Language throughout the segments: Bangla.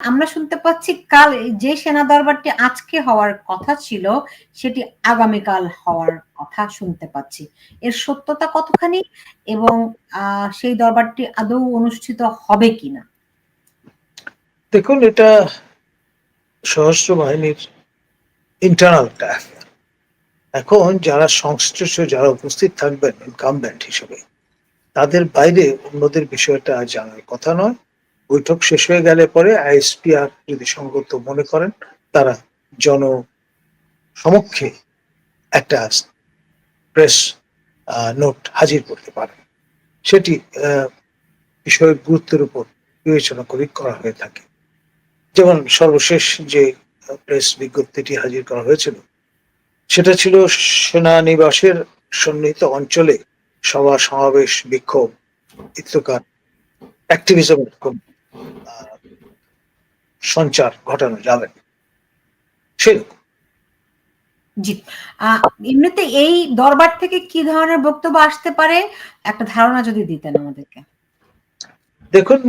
আমরা শুনতে পাচ্ছি কাল যে সেনা দরবারটি আজকে হওয়ার কথা ছিল, সেটি আগামীকাল হওয়ার কথা শুনতে পাচ্ছি। এর সত্যতা কতখানি এবং সেই দরবারটি আদৌ অনুষ্ঠিত হবে কিনা? দেখুন, এটা সশস্ত্র বাহিনীর ইন্টারনাল এখন যারা সংশ্লিষ্ট, যারা উপস্থিত থাকবেন ইনকামব্যান্ট হিসেবে, তাদের বাইরে অন্যদের বিষয়টা জানার কথা নয়। বৈঠক শেষ হয়ে গেলে পরে আইএসপিআর যদি সংগত মনে করেন, তারা জন সমক্ষে একটা প্রেস নোট হাজির করতে পারেন। সেটি বিষয়ের গুরুত্বের উপর বিবেচনা করে করা হয়ে থাকে। যেমন সর্বশেষ যে প্রেস বিজ্ঞপ্তিটি হাজির করা হয়েছিল, সেটা ছিল সেনানিবাসের সন্নিহিত অঞ্চলে সভা সমাবেশ বিক্ষোভ ইত্যাকার অ্যাক্টিভিজম সঞ্চার ঘটানো যাবে। সেরকম। জি। এমনিতে এই দরবার থেকে কি ধরনের বক্তব্য আসতে পারে? একটা ধারণা যদি দিতেন আমাদেরকে। দেখুন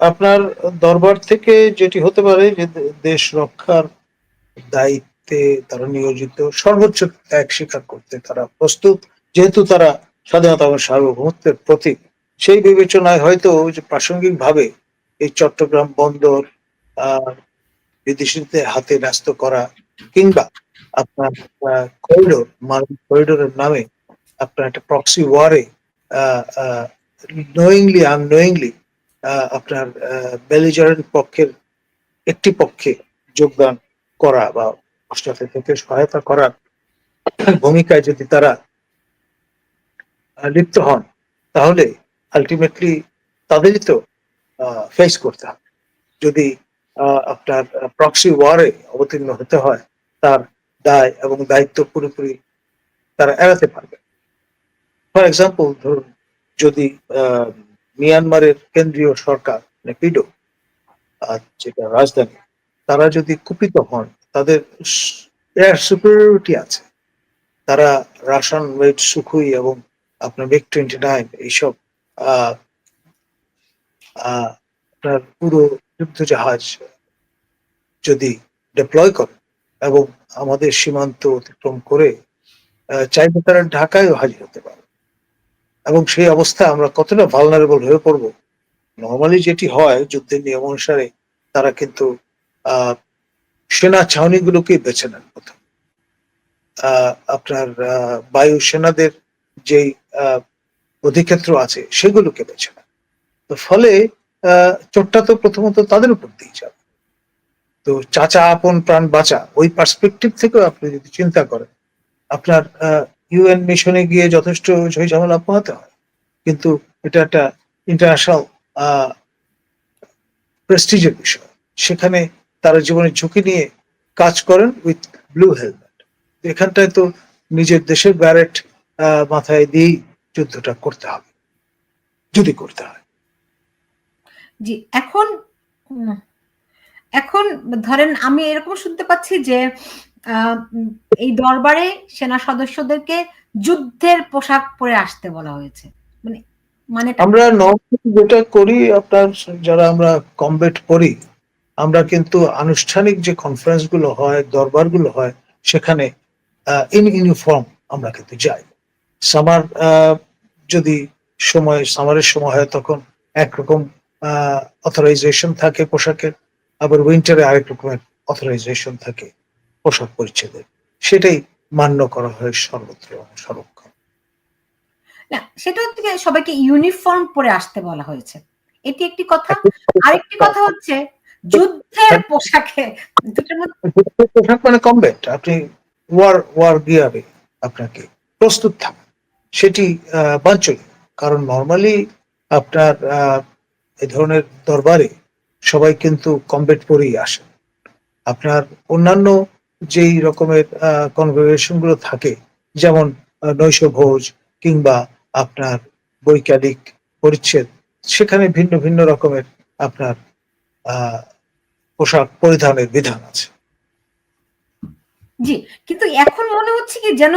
আপনার দরবার থেকে যেটি হতে পারে যে দেশ রক্ষার দায়িত্বে তারা নিয়োজিত সর্বোচ্চ ত্যাগ স্বীকার করতে তারা প্রস্তুত। যেহেতু তারা স্বাধীনতা এবং সার্বভৌমত্বের প্রতীক সেই বিবেচনায় হয়তো যে প্রাসঙ্গিকভাবে এই চট্টগ্রাম বন্দর বিদেশিদের হাতে ন্যস্ত করা কিংবা আপনার করিডোর করিডোরের নামে আপনার একটা প্রক্সি ওয়ারে নোয়িংলি আননোয়িংলি আপনার বেলিজারেন্ট পক্ষের একটি পক্ষে যোগদান করা বা অস্ট্রেলিয়া থেকে সহায়তা করার ভূমিকায় যদি তারা লিপ্ত হন, তাহলে আলটিমেটলি তাদেরই তো ফেস করতে হবে যদি আপনার প্রক্সি ওয়ারে অবতীর্ণ হতে হয়, তার দায় এবং দায়িত্ব পুরোপুরি তারা এড়াতে পারবে। ফর এক্সাম্পল ধরুন, যদি মিয়ানমারের কেন্দ্রীয় সরকার পিডো যেটা রাজধানী, তারা যদি কুপিত হন, তাদের এয়ার সুপিরিয়রিটি আছে। তারা রাশান ওয়েট সুখুই এবং আপনার বেক টোয়েন্টি নাইন এইসব আপনার পুরো যুদ্ধ জাহাজ যদি ডিপ্লয় করে এবং আমাদের সীমান্ত অতিক্রম করে চাইলে তারা ঢাকায়ও হাজির হতে পারে। এবং সেই অবস্থায় আমরা কতটা ভালনারেবল হয়ে পড়ব? নর্মালি যেটি হয়, যুদ্ধের নিয়ম অনুসারে তারা কিন্তু সেনা ছাউনিগুলোকেই বেছে নেন প্রথম। আপনার বায়ু সেনাদের যেই অধিক্ষেত্র আছে, সেগুলোকে বেছে নেন। তো ফলে চোটটা তো প্রথমত তাদের উপর দিয়ে যাবে। তো চাচা আপন প্রাণ বাঁচা, ওই পার্সপেক্টিভ থেকেও আপনি যদি চিন্তা করেন, আপনার ইউএন মিশনে গিয়ে যথেষ্ট ঝই ঝামেলা পোহাতে হয়। কিন্তু এটা একটা ইন্টারন্যাশনাল প্রেস্টিজের বিষয়। সেখানে তারা জীবনের ঝুঁকি নিয়ে কাজ করেন উইথ ব্লু হেলমেট এখানটায় তো নিজের দেশের ব্যারেট মাথায় দিয়েই যুদ্ধটা করতে হবে। যদি করতে হয়। জি, এখন এখন ধরেন আমি এরকম শুনতে পাচ্ছি যে এই দরবারে সেনা সদস্যদেরকে যুদ্ধের পোশাক পরে আসতে বলা হয়েছে। মানে মানে আমরা যেটা করি, আপনার যারা আমরা কমবেট করি, আমরা কিন্তু আনুষ্ঠানিক যে কনফারেন্সগুলো হয়, দরবারগুলো হয়, সেখানে ইন ইউনিফর্ম আমরা কিন্তু যাই। সামার যদি সময় সামারের সময় হয়, তখন একরকম অথরাইজেশন থাকে পোশাকের আবার উইন্টারে আরেক রকমের অথরাইজেশন থাকে পোশাক পরিচ্ছেদের। সেটাই মান্য করা হয় সর্বত্র সর্বক্ষণ। না সেটা হচ্ছে সবাইকে ইউনিফর্ম পরে আসতে বলা হয়েছে। এটি একটি কথা। আরেকটি কথা হচ্ছে যুদ্ধের পোশাকে পোশাক মানে কমবেট আপনি ওয়ার ওয়ার গিয়ারে আপনাকে প্রস্তুত থাকা। সেটি বাঞ্ছনীয়। কারণ নর্মালি আপনার এই ধরনের দরবারে সবাই কিন্তু কমবেট পরেই আসে। আপনার অন্যান্য যেই রকমের কনভারসেশনগুলো থাকে, যেমন নৈশ ভোজ কিংবা আপনার বৈজ্ঞানিক পরিচ্ছেদ, সেখানে ভিন্ন ভিন্ন রকমের আপনার পোশাক পরিধানের বিধান আছে। জি, কিন্তু এখন মনে হচ্ছে কি যেন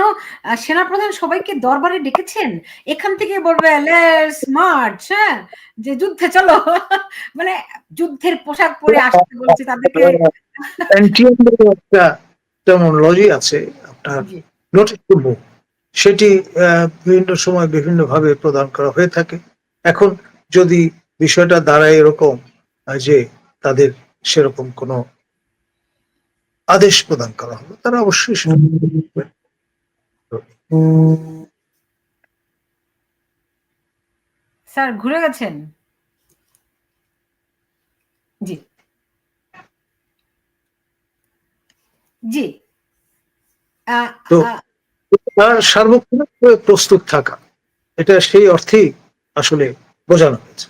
সেনাপ্রধান সবাইকে দরবারে ডেকেছেন। এখান থেকে বলবে, লেটস মার্চ হ্যাঁ যে যুদ্ধে চলো। মানে যুদ্ধের পোশাক পরে আসতে বলছে তাদেরকে। একটা টেকনোলজি আছে আপনার জি নোটিস সেটি বিভিন্ন সময় বিভিন্ন ভাবে প্রদান করা হয়ে থাকে এখন যদি বিষয়টা দাঁড়ায় এরকম যে তাদের সেরকম কোনো আদেশ প্রদান করা হলো তারা অবশ্যই সেটা স্যার ঘুরে গেছেন? জি। জি। সার্বক্ষণিক প্রস্তুত থাকা এটা সেই অর্থেই আসলে বোঝানো হয়েছে।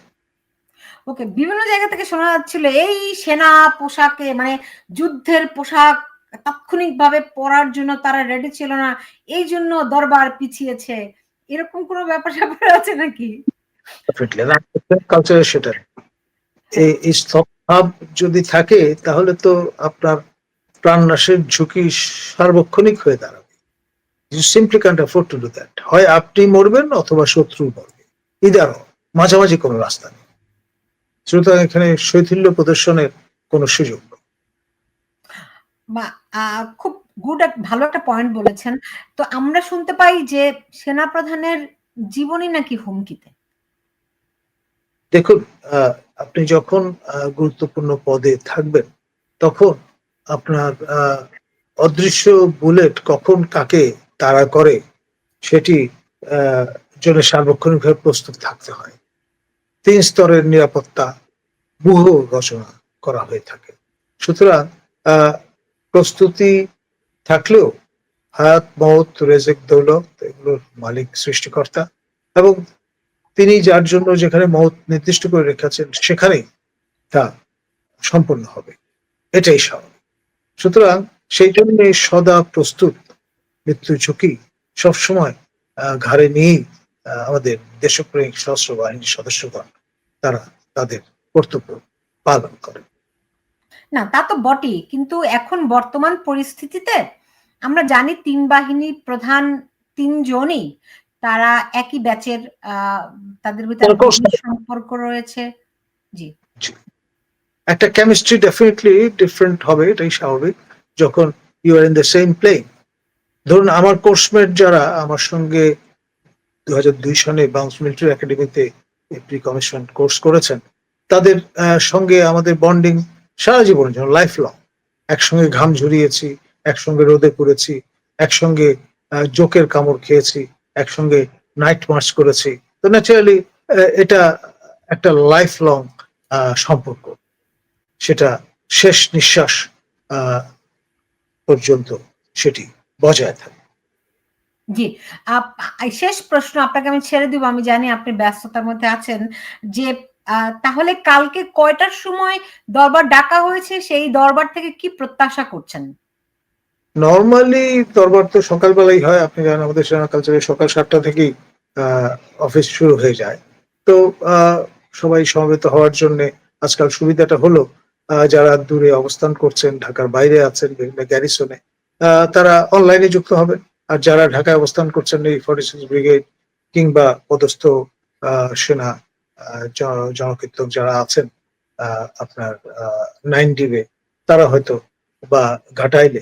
ওকে, বিভিন্ন জায়গা থেকে শোনা যাচ্ছিল এই সেনা পোশাকে মানে যুদ্ধের পোশাক তাৎক্ষণিকভাবে পরার জন্য তারা রেডি ছিল না, এই জন্য দরবার পিছিয়েছে। এরকম কোনো ব্যাপার স্যাপার আছে নাকি? এই স্তভাব যদি থাকে, তাহলে তো আপনার প্রাণনাশের ঝুঁকি সার্বক্ষণিক হয়ে দাঁড়াবে। You simply can't afford to do that হয় আপনি মরবেন অথবা শত্রু মরবে। ইদার মাঝামাঝি কোনো রাস্তা নেই। সুতরাং এখানে শৈথিল্য প্রদর্শনের কোনো সুযোগ খুব গুড ভালো একটা পয়েন্ট বলেছেন। তো আমরা শুনতে পাই যে সেনা প্রধানের জীবনী নাকি হুমকিতে? দেখুন আপনি যখন গুরুত্বপূর্ণ পদে থাকবেন তখন আপনার আহ, অদৃশ্য বুলেট কখন কাকে তাড়া করে সেটি আহ, জন্য সার্বক্ষণিকভাবে প্রস্তুত থাকতে হয়। তিন স্তরের নিরাপত্তা ব্যূহ রচনা করা হয়ে থাকে। সুতরাং প্রস্তুতি থাকলেও হায়াত মহৎ রেজেক, দৌলত এগুলোর মালিক সৃষ্টিকর্তা এবং তিনি যার জন্য যেখানে মহৎ নির্দিষ্ট করে রেখেছেন সেখানেই তা সম্পন্ন হবে। এটাই স্বাভাবিক। সুতরাং সেই জন্য সদা প্রস্তুত মৃত্যু ঝুঁকি সবসময় ঘাড়ে নিয়েই আমাদের দেশপ্রেমিক সশস্ত্র বাহিনীর সদস্যগণ তারা তাদের কর্তব্য পালন করে। না তা তো বটেই কিন্তু এখন বর্তমান পরিস্থিতিতে আমরা জানি তিন বাহিনী প্রধান তিনজনই তারা একই ব্যাচের আহ, তাদের ভিতরে তারা সম্পর্ক রয়েছে। জি। একটা কেমিস্ট্রি ডেফিনেটলি ডিফারেন্ট হবে এটাই স্বাভাবিক। যখন you are in the same plane ধরুন আমার কোর্সমেট যারা আমার সঙ্গে দুই সনে বাংলাদেশ মিলিটারি একাডেমিতে প্রি কমিশন কোর্স করেছেন। তাদের সঙ্গে আমাদের বন্ডিং সারা জীবনের জন্য লাইফ লং একসঙ্গে ঘাম ঝরিয়েছি, একসঙ্গে রোদে পড়েছি, একসঙ্গে জোকের কামড় খেয়েছি, একসঙ্গে নাইট মার্চ করেছি। তো ন্যাচারালি এটা একটা লাইফ লং সম্পর্ক। সেটা শেষ নিঃশ্বাস পর্যন্ত সেটি বজায় থাকে। জি। আপ- শেষ প্রশ্ন আপনাকে আমি ছেড়ে দিব, আমি জানি আপনি ব্যস্ততার মধ্যে আছেন, যে তাহলে কালকে কয়টার সময় দরবার ডাকা হয়েছে, সেই দরবার থেকে কি প্রত্যাশা করছেন? নর্মালি দরবার তো সকালবেলাই হয়, আপনি জানেন আমাদের সেনা কালচারে সকাল সাতটা থেকেই অফিস শুরু হয়ে যায়। তো সবাই সমবেত হওয়ার জন্য আজকাল সুবিধাটা হলো যারা দূরে অবস্থান করছেন, ঢাকার বাইরে আছেন, বিভিন্ন গ্যারিসনে তারা অনলাইনে যুক্ত হবেন। আর যারা ঢাকায় অবস্থান করছেন এই ফর্টি সিক্স ব্রিগেড কিংবা পদস্থ সেনা জনকীর্তক যারা আছেন আপনার নাইন ডিবে তারা হয়তো বা ঘাটাইলে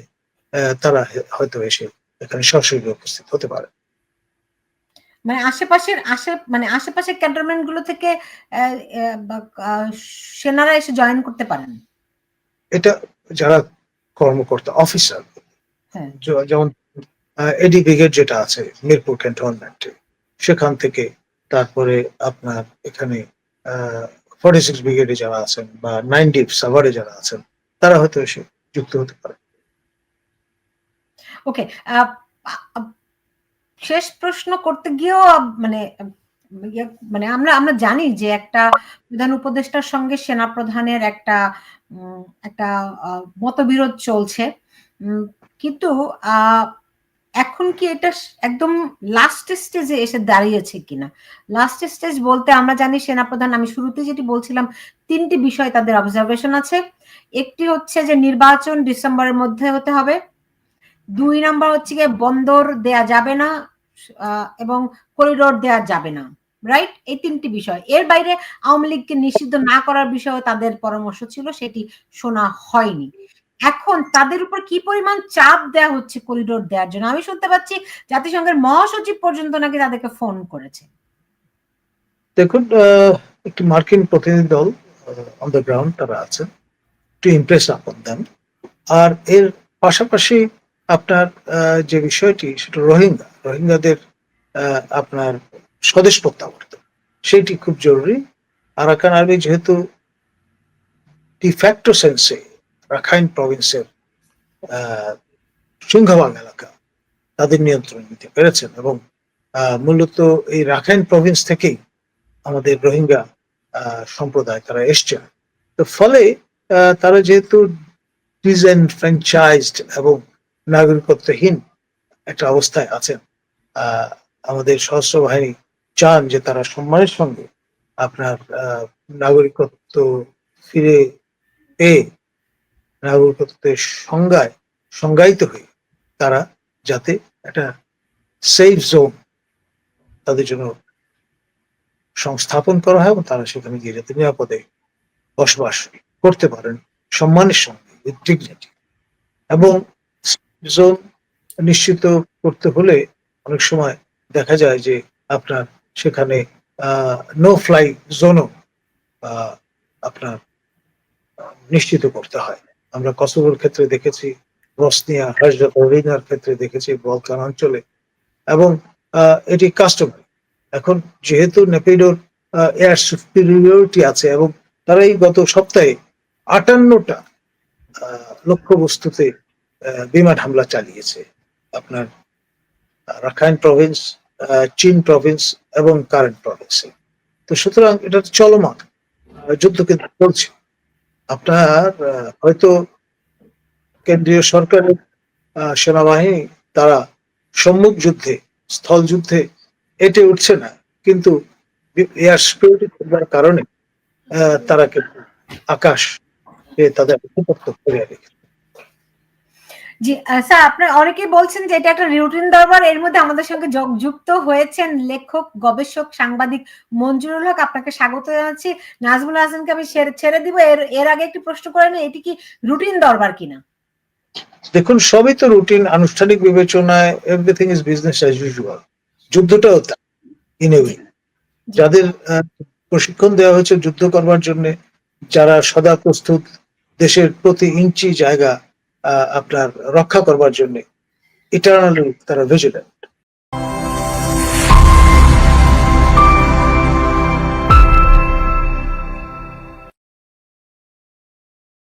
তারা হয়তো এসে এখানে সরাসরি উপস্থিত হতে পারে। মানে আশেপাশের আশে মানে আশেপাশের ক্যান্টনমেন্টগুলো থেকে সেনারা এসে জয়েন করতে পারেন? এটা যারা কর্মকর্তা অফিসার হ্যাঁ। যেমন এডি ব্রিগেড যেটা আছে মিরপুর ক্যান্টনমেন্টে। সেখান থেকে তারপরে আপনার এখানে ফর্টি সিক্স ব্রিগেডে যারা আছেন বা নাইন ডিপ সাভারে যারা আছেন তারা হয়তো এসে যুক্ত হতে পারে। ওকে শেষ প্রশ্ন করতে গিয়েও মানে ইয়ে- মানে আমরা আমরা জানি যে একটা প্রধান উপদেষ্টার সঙ্গে সেনা প্রধানের একটা একটা মতবিরোধ চলছে। কিন্তু আহ, এখন কি এটা একদম লাস্ট স্টেজে এসে দাঁড়িয়েছে কিনা? লাস্ট স্টেজ বলতে আমরা জানি সেনাপ্রধান, আমি শুরুতে যেটি বলছিলাম, তিনটি বিষয় তাদের অবজারভেশন আছে। একটি হচ্ছে যে নির্বাচন ডিসেম্বরের মধ্যে হতে হবে। দুই নাম্বার হচ্ছে গিয়ে বন্দর দেয়া যাবে না এবং করিডোর দেয়া যাবে না রাইট এই তিনটি বিষয়। এর বাইরে আওয়ামী লীগকে নিষিদ্ধ না করার বিষয়ে তাদের পরামর্শ ছিল, সেটি শোনা হয়নি। এখন তাদের উপর কি পরিমাণ চাপ দেয়া হচ্ছে করিডোর দেওয়ার জন্য? আমি শুনতে পাচ্ছি জাতিসংঘের মহাসচিব পর্যন্ত নাকি তাদেরকে ফোন করেছে। দেখুন একটি মার্কিন প্রতিনিধি দল অন দ্য গ্রাউন্ড তারা আছেন টু ইমপ্রেস আপন দেন আর এর পাশাপাশি আপনার যে বিষয়টি, সেটা রোহিঙ্গা। রোহিঙ্গাদের আপনার স্বদেশ প্রত্যাবর্তন, সেইটি খুব জরুরি। আরাকান আর্মি যেহেতু ডিফ্যাক্টো সেন্সে রাখাইন প্রভিন্সের আহ, সিংহভাগ এলাকা তাদের নিয়ন্ত্রণ নিতে পেরেছেন এবং মূলত এই রাখাইন প্রভিন্স থেকেই আমাদের রোহিঙ্গা সম্প্রদায় তারা এসছেন। তো ফলে তারা যেহেতু ডিসএনফ্র্যাঞ্চাইজড এবং নাগরিকত্বহীন একটা অবস্থায় আছেন আমাদের সশস্ত্র বাহিনী চান যে তারা সম্মানের সঙ্গে আপনার নাগরিকত্ব ফিরে পেয়ে নাগরিকত্বের সংজ্ঞায় সংজ্ঞায়িত হয়ে তারা যাতে একটা সেফ জোন তাদের জন্য সংস্থাপন করা হয় এবং তারা সেখানে গিয়ে যাতে নিরাপদে বসবাস করতে পারেন সম্মানের সঙ্গে উইথ ডিগনিটি এবং জোন নিশ্চিত করতে হলে অনেক সময় দেখা যায় যে আপনার সেখানে নো ফ্লাই জোনও আপনার নিশ্চিত করতে হয়। আমরা কসোভোর ক্ষেত্রে দেখেছি, বসনিয়া হার্জেগোভিনার ক্ষেত্রে দেখেছি, বলকান অঞ্চলে। এবং এটি কাস্টমারি এখন যেহেতু নেপিডোর এয়ার সুপিরিয়রিটি আছে এবং তারা এই গত সপ্তাহে আটান্নটা লক্ষ্যবস্তুতে বিমান হামলা চালিয়েছে। আপনার রাখাইন প্রভিন্স চীন প্রভিন্স এবং কারেন্ট প্রভিন্সে তো সুতরাং এটা চলমান যুদ্ধ কিন্তু চলছে। আপনার হয়তো কেন্দ্রীয় সরকারের সেনাবাহিনী তারা সম্মুখ যুদ্ধে, স্থল যুদ্ধে এটে উঠছে না। কিন্তু এয়ার সিকিউরিটি করবার কারণে তারা কিন্তু আকাশ তাদের করে রেখেছে জি স্যার আপনার অনেকেই বলছেন যে এটা একটা রুটিন দরবার এর মধ্যে আমাদের সঙ্গে যুক্ত হয়েছেন লেখক গবেষক সাংবাদিক মঞ্জুরুল হক। আপনাকে স্বাগত জানাচ্ছি। নাজমুল হাসানকে আমি ছেড়ে- দিব। এর এর আগে একটি প্রশ্ন করে নিই এটি কি রুটিন দরবার কিনা? দেখুন সবই তো রুটিন আনুষ্ঠানিক বিবেচনায় everything is business as usual যুদ্ধটাও তা ইন এ যাদের প্রশিক্ষণ দেওয়া হয়েছে যুদ্ধ করবার জন্য যারা সদা প্রস্তুত দেশের প্রতি ইঞ্চি জায়গা আপনার রক্ষা করবার জন্য ইটারনালি তারা ভিজিলেন্ট